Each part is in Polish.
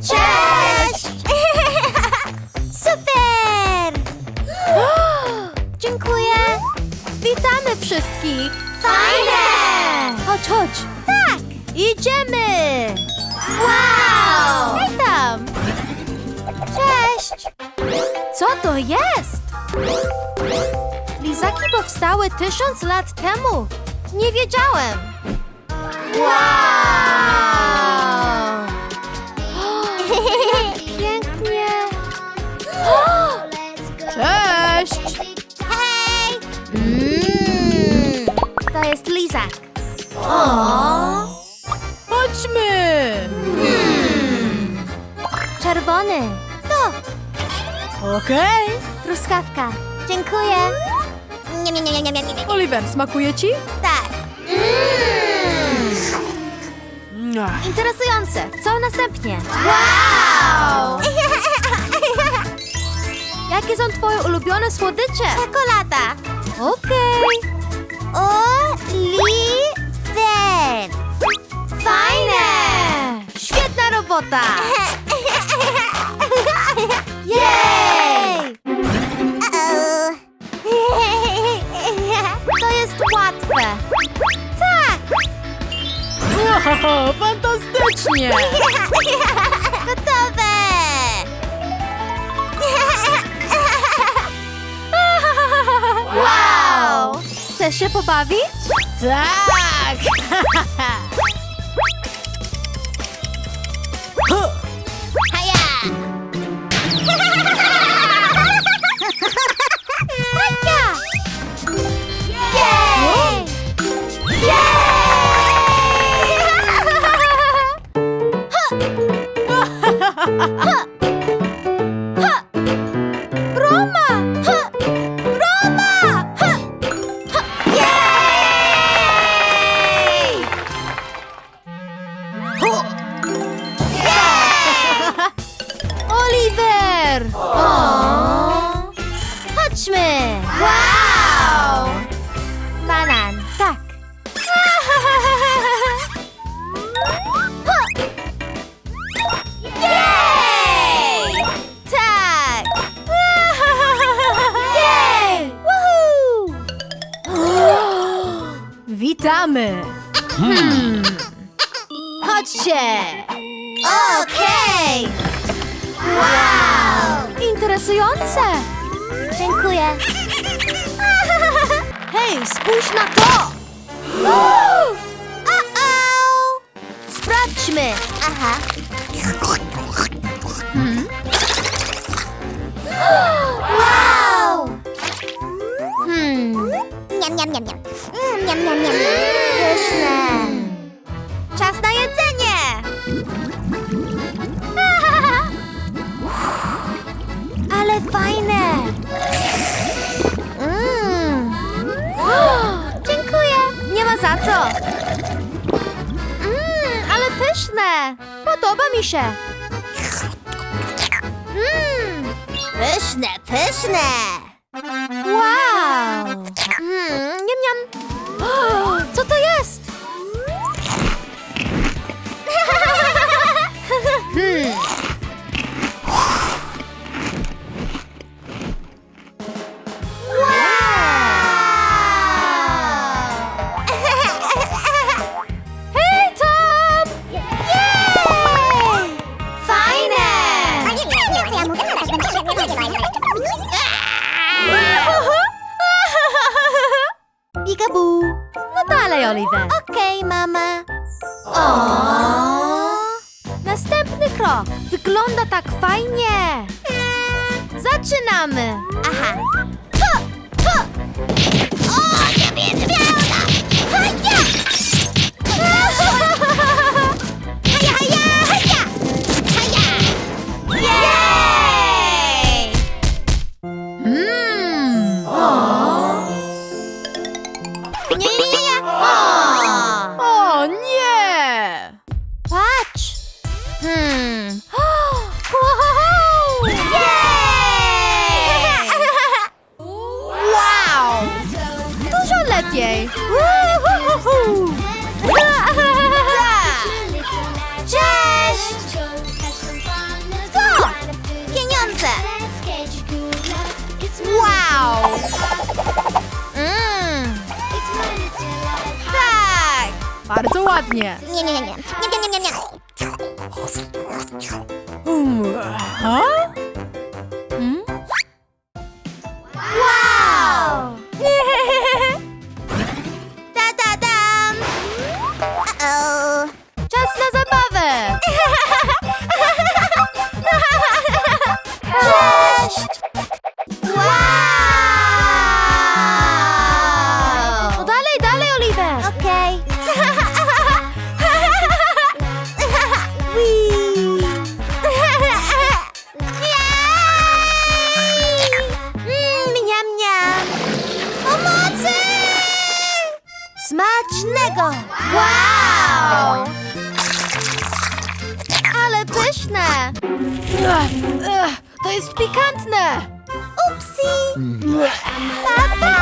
Cześć! Super! Dziękuję. Witamy wszystkich! Fajne! Chodź, chodź! Tak! Idziemy! Wow! Hej tam! Cześć! Co to jest? Lizaki powstały tysiąc lat temu. Nie wiedziałem. Wow! Chodźmy! Hmm. Czerwony. To! Okej. Truskawka. Dziękuję. Nie, nie, nie, nie, nie, nie, nie. Oliver, smakuje ci? Tak. Mm. Interesujące. Co następnie? Wow! Jakie są twoje ulubione słodycze? Czekolada. Okej. Jej! To jest łatwe. Tak! Wow, fantastycznie! Gotowe! Wow! Chcesz się pobawić? Tak! 哼 Witamy! Hmm. Chodźcie! Okej! Wow! Interesujące! Dziękuję. Hej, spójrz na to! Uh-oh! Sprawdźmy! Aha. Wow! Hmm. Niam, niam, niam, niam. Mm, niam, niam, niam. Ma za co! Mm, ale pyszne! Podoba mi się! Mm, Pyszne, pyszne. Bardzo ładnie. Nie, nie, nie, nie. Nie, nie, nie, nie, nie. Um, ha? Hmm? Wow! Da, da, dam! Uh-oh. Czas na zabawę! Cześć! Pyszne! To jest pikantne! Upsi! Papa!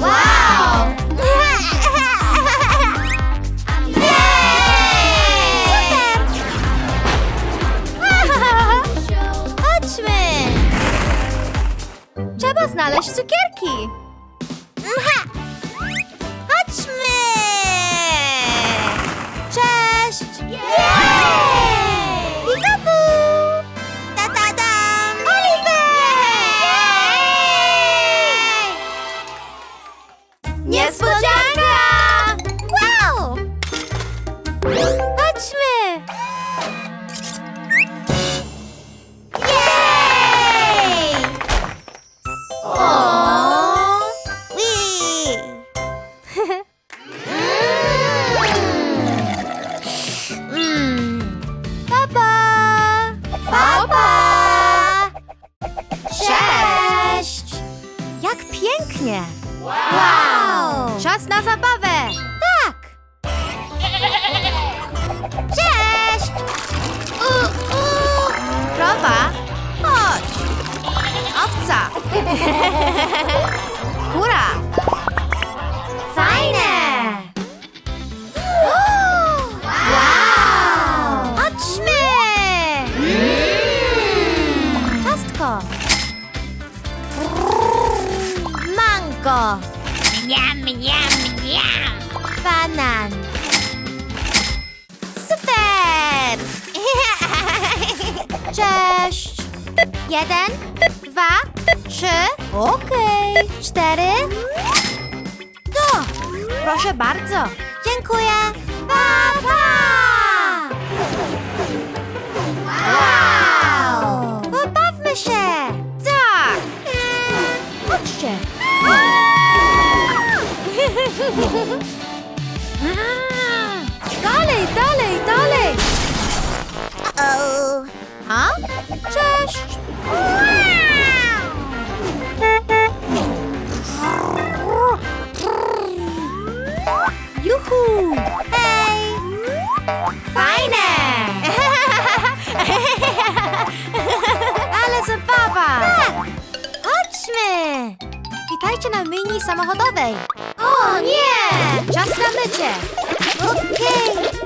Wow! Super! Chodźmy! Trzeba znaleźć cukierki! Czas na zabawę! Tak! Cześć! U, u. Krowa, chodź! Owca! Kura! Fajne! Wow! Miam, miam, miam! Banan! Super! Cześć! Jeden, dwa, trzy, Okej, cztery. To! proszę bardzo. Dziękuję! Pa, Fajne! Ale zabawa! Tak! Chodźmy! Witajcie na mini samochodowej. O nie! Czas na mycie. Okej! Wow!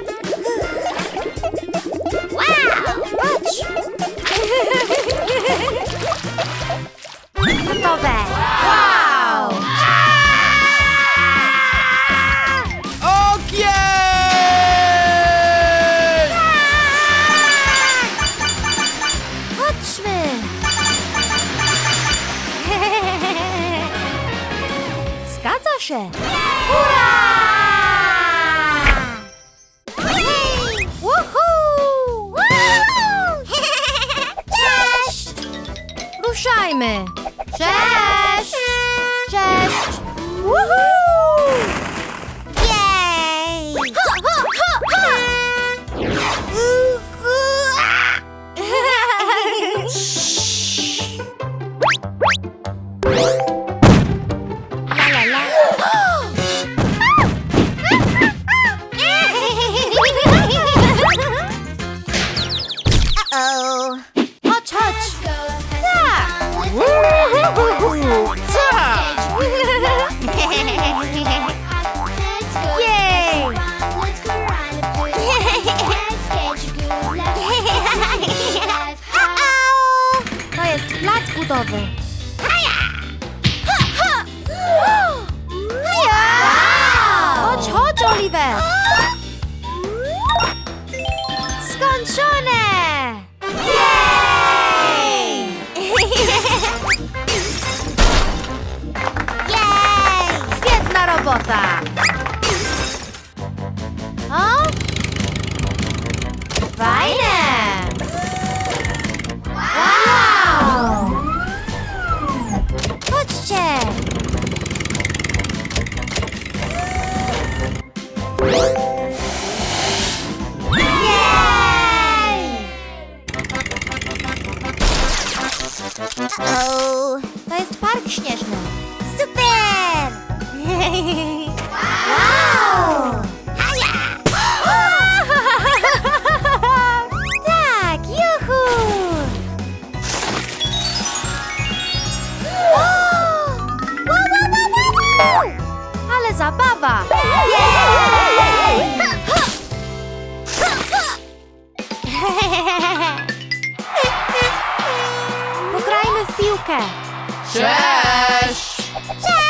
c'è? gotowy. Chodź, chodź, Oliver! Skończone! Jej! Świetna robota! O? Fajne! O, To jest park śnieżny. super! Wow! tak, juhu! Ale zabawa! Jej! Cześć! Cześć!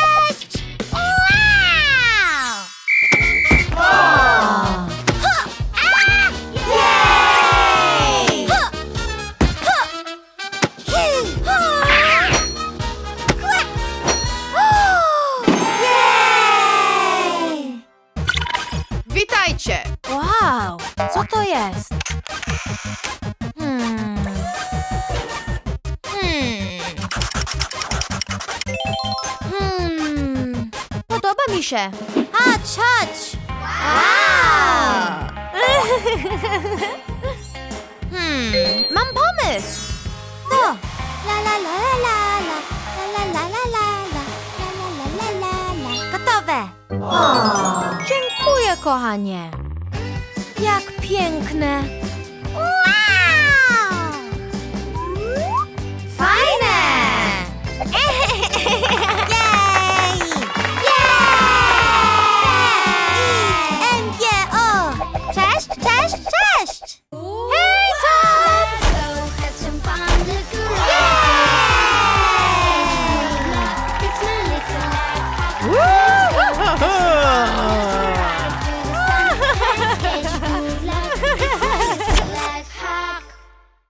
Się. Chodź, chodź. Wow. hmm. Mam pomysł. To. La la la la la la la la la la la la la la la la. Gotowe. Dziękuję, kochanie. Jak piękne.